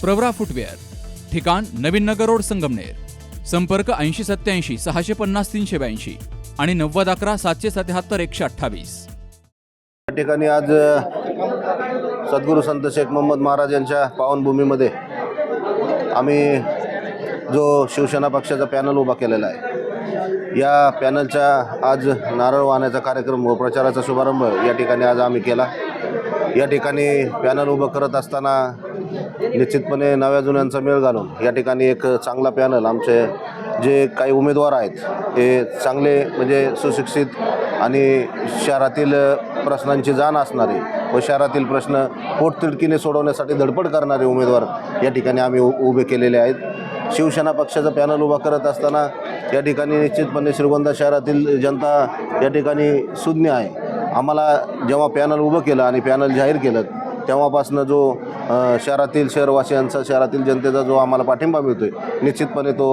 Pravara footwear ठिकाण नवीन Nagar road Sangamner संपर्क ऐंशी सत्याऐंशी सहाशे पन्नास तीनशे ब्याऐंशी आणि नव्वद अकरा सातशे सत्याहत्तर एकशे अठ्ठावीस. या ठिकाणी आज सद्गुरू संत शेख मोहम्मद महाराज यांच्या पावनभूमीमध्ये आम्ही जो शिवसेना पक्षाचा पॅनल उभा केलेला आहे या पॅनलच्या आज नारळ वाहण्याचा कार्यक्रम व प्रचाराचा शुभारंभ या ठिकाणी आज आम्ही केला. या ठिकाणी पॅनल उभं करत असताना निश्चितपणे नव्या जुन्यांचा मेळ घालून या ठिकाणी एक चांगला पॅनल आमचे जे काही उमेदवार आहेत ते चांगले म्हणजे सुशिक्षित आणि शहरातील प्रश्नांची जाण असणारे व शहरातील प्रश्न पोटतिडकीने सोडवण्यासाठी धडपड करणारे उमेदवार या ठिकाणी आम्ही उ- उभे केलेले आहेत. शिवसेना पक्षाचं पॅनल उभा करत असताना या ठिकाणी निश्चितपणे श्रीगोंदा शहरातील जनता या ठिकाणी सुज्ञ आहे. आम्हाला जेव्हा पॅनल उभं केलं आणि पॅनल जाहीर केलं तेव्हापासनं जो शहरातील शहरवासियांचा शहरातील जनतेचा जो आम्हाला पाठिंबा मिळतो आहे निश्चितपणे तो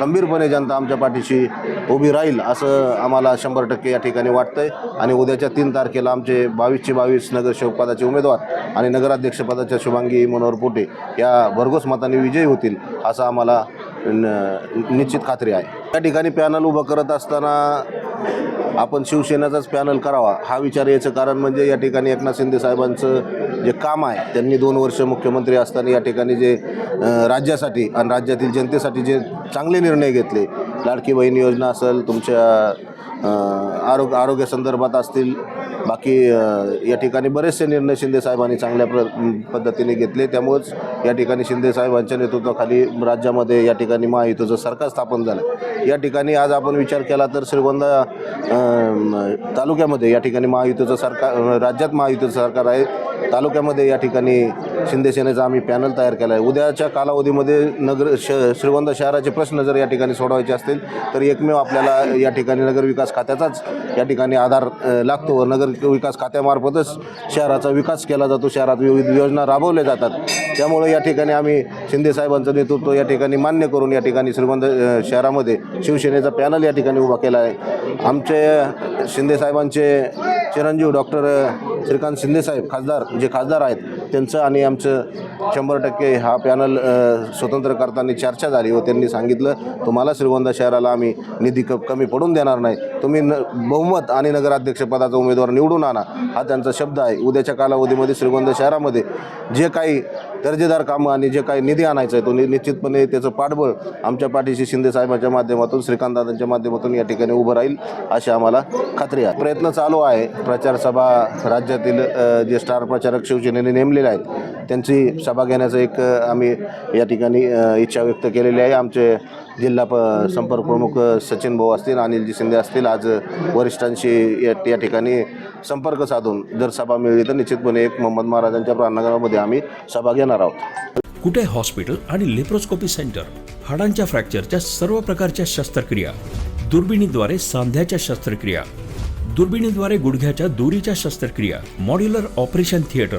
खंबीरपणे जनता आमच्या पाठीशी उभी राहील असं आम्हाला शंभर टक्के या ठिकाणी वाटतं आहे आणि उद्याच्या तीन तारखेला आमचे बावीसचे बावीस नगरसेवकपदाचे उमेदवार आणि नगराध्यक्षपदाच्या शुभांगी मनोहर पोटे या भरघोस मताने विजयी होतील असं आम्हाला न- निश्चित खात्री आहे. या ठिकाणी पॅनल उभं करत असताना आपण शिवसेनेचाच पॅनल करावा हा विचार याचं कारण म्हणजे या ठिकाणी एकनाथ शिंदे साहेबांचं जे काम आहे त्यांनी दोन वर्ष मुख्यमंत्री असताना या ठिकाणी जे राज्यासाठी आणि राज्यातील जनतेसाठी जे चांगले निर्णय घेतले लाडकी बहीण योजना असेल तुमच्या आरोग्य आरोग्यासंदर्भात असतील बाकी या ठिकाणी बरेचसे निर्णय शिंदे साहेबांनी चांगल्या प्र पद्धतीने घेतले. त्यामुळंच या ठिकाणी शिंदे साहेबांच्या नेतृत्वाखाली राज्यामध्ये या ठिकाणी महायुतीचं सरकार स्थापन झालं. या ठिकाणी आज आपण विचार केला तर श्रीगोंदा तालुक्यामध्ये या ठिकाणी महायुतीचं सरकार राज्यात महायुतीचं सरकार आहे. तालुक्यामध्ये या ठिकाणी शिंदेसेनेचा आम्ही पॅनल तयार केला आहे. उद्याच्या कालावधीमध्ये नगर श श्रीगोंदा शहराचे प्रश्न जर या ठिकाणी सोडवायचे असतील तर एकमेव आपल्याला या ठिकाणी नगर विकास खात्याचाच या ठिकाणी आधार लागतो व नगर विकास खात्यामार्फतच शहराचा विकास केला जातो. शहरात विविध योजना राबवल्या जातात. त्यामुळे या ठिकाणी आम्ही शिंदेसाहेबांचं नेतृत्व या ठिकाणी मान्य करून या ठिकाणी श्रीमंत शहरामध्ये शिवसेनेचा पॅनल या ठिकाणी उभा केला आहे. आमचे शिंदेसाहेबांचे चिरंजीव डॉक्टर श्रीकांत शिंदेसाहेब खासदार जे खासदार आहेत त्यांचं आणि आमचं शंभर टक्के हा पॅनल स्वतंत्र करताना चर्चा झाली व त्यांनी सांगितलं तुम्हाला श्रीगोंदा शहराला आम्ही निधी क कमी पडून देणार नाही. तुम्ही न बहुमत आणि नगराध्यक्षपदाचा उमेदवार निवडून आणा. हा त्यांचा शब्द आहे. उद्याच्या कालावधीमध्ये श्रीगोंदा शहरामध्ये जे काही दर्जेदार कामं आणि जे काही निधी आणायचं आहे तो नि निश्चितपणे त्याचं पाठबळ आमच्या पाठीशी शिंदे साहेबांच्या माध्यमातून श्रीकांतदादांच्या माध्यमातून या ठिकाणी उभं राहील अशी आम्हाला खात्री आहे. प्रयत्न चालू आहे. प्रचारसभा राज्यातील जे स्टार प्रचारक शिवसेनेने नेमलेले आहेत त्यांची सभा घेण्याचं एक आम्ही या ठिकाणी इच्छा व्यक्त केलेली आहे. आमचे जिल्हा प संपर्क प्रमुख सचिन भाऊ असतील अनिलजी शिंदे असतील आज वरिष्ठांशी या या ठिकाणी संपर्क साधून जर सभा मिळली तर निश्चितपणे एक मोहम्मद महाराजांच्या प्रांगणामध्ये आम्ही सभा घेणार आहोत. कुठे हॉस्पिटल आणि लेप्रोस्कोपी सेंटर? हाडांच्या फ्रॅक्चरच्या सर्व प्रकारच्या शस्त्रक्रिया दुर्बिणीद्वारे सांध्याच्या शस्त्रक्रिया दुर्बिणीद्वारे गुडघ्याच्या दोरीच्या शस्त्रक्रिया modular operation theatre